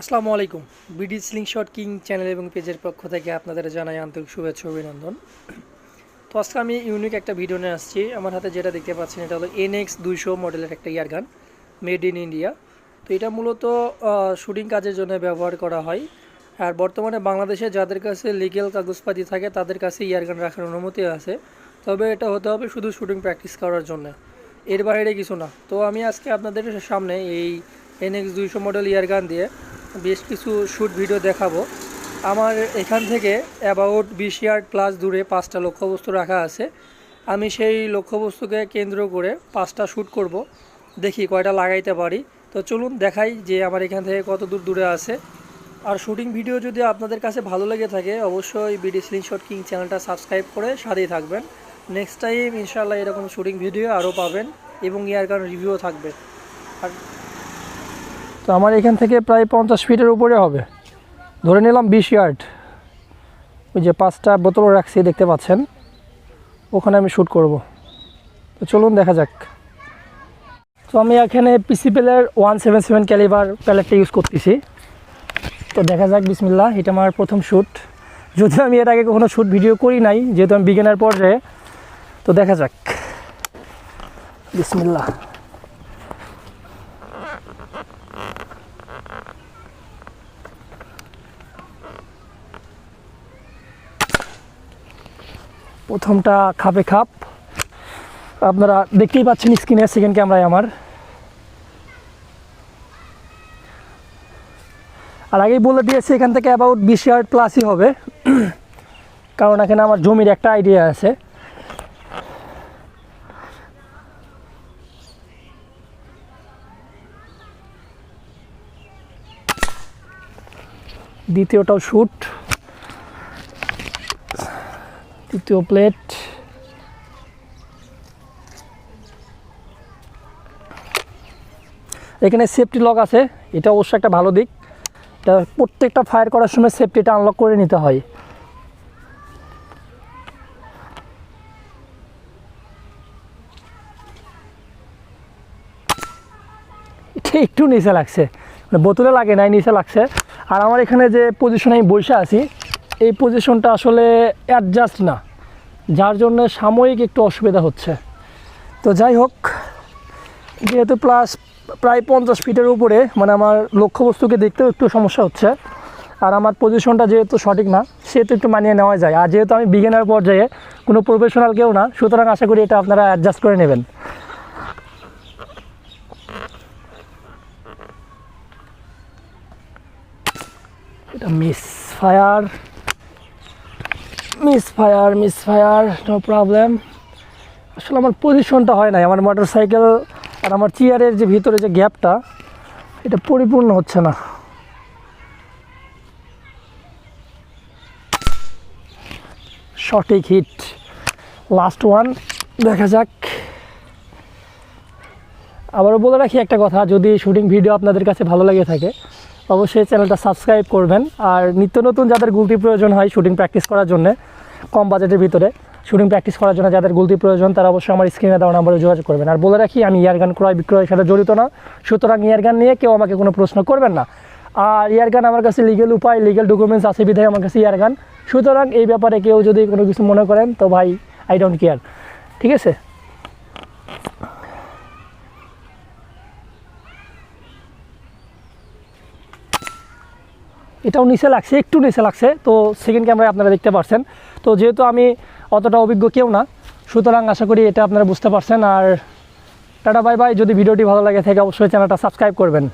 আসসালামু আলাইকুম। BD slingshot king channel এবং পেজের পক্ষ থেকে আপনাদের জানাই আন্তরিক শুভেচ্ছা অভিনন্দন। তো আজকে আমি ইউনিক একটা ভিডিও নিয়ে আসছি। আমার হাতে যেটা দেখতে পাচ্ছেন এটা হলো এনএক্স দুইশো মডেলের একটা ইয়ারগান মেড ইন ইন্ডিয়া তো এটা মূলত শুটিং কাজের জন্য ব্যবহার করা হয়। আর বর্তমানে বাংলাদেশে যাদের কাছে লিগেল কাগজপাতি থাকে, তাদের কাছে ইয়ারগান রাখার অনুমতি আছে। তবে এটা হতে হবে শুধু শুটিং প্র্যাকটিস করার জন্য। এর বাইরে কিছু না। তো আমি আজকে আপনাদের সামনে এই এনএক্স দুইশো মডেল ইয়ারগান দিয়ে বেশ কিছু শ্যুট ভিডিও দেখাবো। আমার এখান থেকে অ্যাবাউট বিশ ইয়ার্ড প্লাস দূরে পাঁচটা লক্ষ্যবস্তু রাখা আছে। আমি সেই লক্ষ্যবস্তুকে কেন্দ্র করে পাঁচটা শ্যুট করব। দেখি কয়টা লাগাইতে পারি। তো চলুন দেখাই যে আমার এখান থেকে কত দূর দূরে আছে। আর শুটিং ভিডিও যদি আপনাদের কাছে ভালো লেগে থাকে, অবশ্যই বিডি স্লিংশট কিং চ্যানেলটা সাবস্ক্রাইব করে সাথেই থাকবেন। নেক্সট টাইম ইনশাল্লাহ এরকম শুটিং ভিডিও আরও পাবেন এবং ইয়ার কারণ রিভিউ থাকবে। আর তো আমার এখান থেকে প্রায় পঞ্চাশ ফিটের উপরে হবে। ধরে নিলাম বিশ ইয়ার্ড ওই যে পাঁচটা বোতল রাখছি, দেখতে পাচ্ছেন। ওখানে আমি শ্যুট করব। তো চলুন, দেখা যাক। তো আমি এখানে পিসি প্যালের ওয়ান সেভেন সেভেন ক্যালিবার প্যালেটটা ইউজ করতেছি। তো দেখা যাক বিসমিল্লা এটা আমার প্রথম শ্যুট যদিও আমি এর আগে কখনো শ্যুট ভিডিও করি নাই, যেহেতু আমি বিজ্ঞানের পর্যায়ে। তো দেখা যাক। বিসমিল্লা প্রথমটা খাপে খাপ। আপনারা দেখতেই পাচ্ছেন স্ক্রিনে সেকেন্ড ক্যামেরায় আমার। আর আগেই বলে দিয়েছি, এখান থেকে অ্যাবাউট বিশ ইয়ার্ড প্লাসই হবে। কারণ এখানে আমার জমির একটা আইডিয়া আছে। দ্বিতীয়টাও শ্যুট তৃতীয় প্লেট এখানে সেফটি লক আছে, এটা অবশ্যই একটা ভালো দিক। এটা প্রত্যেকটা ফায়ার করার সময় সেফটিটা আনলক করে নিতে হয়। একটু নিচে লাগছে। মানে বোতলে লাগে নাই, নিচে লাগছে। আর আমার এখানে যে পজিশনে আমি বসে আছি, এই পজিশনটা আসলে অ্যাডজাস্ট না। যার জন্য সাময়িক একটু অসুবিধা হচ্ছে। তো যাই হোক, যেহেতু প্লাস প্রায় পঞ্চাশ ফিটের উপরে মানে আমার লক্ষ্যবস্তুকে দেখতেও একটু সমস্যা হচ্ছে, আর আমার পজিশনটা যেহেতু সঠিক না, সেহেতু একটু মানিয়ে নেওয়া যায়। আর যেহেতু আমি বিগিনার পর্যায়ে, কোনো প্রফেশনাল কেউ না, সুতরাং আশা করি এটা আপনারা অ্যাডজাস্ট করে নেবেন। এটা misfire misfire misfire no problem আসলে আমার পজিশনটা হয় নাই, আমার মোটর সাইকেল আর আমার চেয়ারের যে ভিতরে যে গ্যাপটা এটা পরিপূর্ণ হচ্ছে না। সঠিক হিট লাস্ট ওয়ান দেখা যাক। আবারও বলে রাখি একটা কথা, যদি শুটিং ভিডিও আপনাদের কাছে ভালো লেগে থাকে অবশ্যই চ্যানেলটা সাবস্ক্রাইব করবেন। আর নিত্য নতুন যাদের গুলতি প্রয়োজন হয় শুটিং প্র্যাকটিস করার জন্য, কম বাজেটের ভিতরে শুটিং প্র্যাকটিস করার জন্য যাদের গুলতি প্রয়োজন, তারা অবশ্যই আমার স্ক্রিনে দেওয়া নাম্বারে যোগাযোগ করবেন। আর বলে রাখি, আমি ইয়ারগান ক্রয় বিক্রয়ের সাথে জড়িত না। সুতরাং ইয়ারগান নিয়ে কেউ আমাকে কোনো প্রশ্ন করবেন না। আর ইয়ারগান আমার কাছে লিগেল উপায় লিগেল ডকুমেন্টস আছে বিধায় আমার কাছে ইয়ারগান সুতরাং এই ব্যাপারে কেউ যদি কোনো কিছু মনে করেন, তো ভাই আই ডোন্ট কেয়ার ঠিক আছে? এটাও নিচে লাগছে, একটু নিচে লাগছে, তো সেকেন্ড ক্যামেরায় আপনারা দেখতে পাচ্ছেন তো যেহেতু আমি অতটা অভিজ্ঞ কেউ না, সুতরাং আশা করি এটা আপনারা বুঝতে পারছেন। আর টাটা, বাই বাই। যদি ভিডিওটি ভালো লাগে থাকে, অবশ্যই চ্যানেলটা সাবস্ক্রাইব করবেন।